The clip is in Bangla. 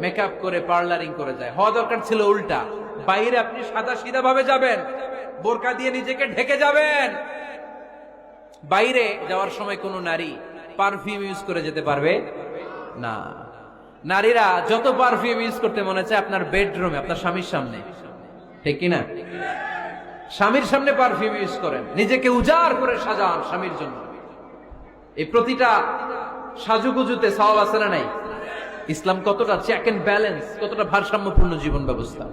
মেকআপ করে, পার্লারিং করে যায়। হওয়া দরকার ছিল উল্টা। বাইরে আপনি সাদা সিধা ভাবে যাবেন, বোরকা দিয়ে নিজেকে ঢেকে যাবেন। বাইরে যাওয়ার সময় কোনো নারী পারফিউম ইউজ করে যেতে পারবে? না। নারীরা যত পারফিউম ইউজ করতে মনে চায় আপনার বেডরুমে আপনার স্বামীর সামনে। ঠিক কিনা? স্বামীর সামনে পারফিউম ইউজ করেন। নিজেকে উজাড় করে সাজান স্বামীর জন্য। এই প্রতিটা সাজুগুজুতে সওয়াব না নাই? ইসলাম কতটা চেক অ্যান্ড ব্যালেন্স কতটা ভারসাম্যপূর্ণ জীবন ব্যবস্থা?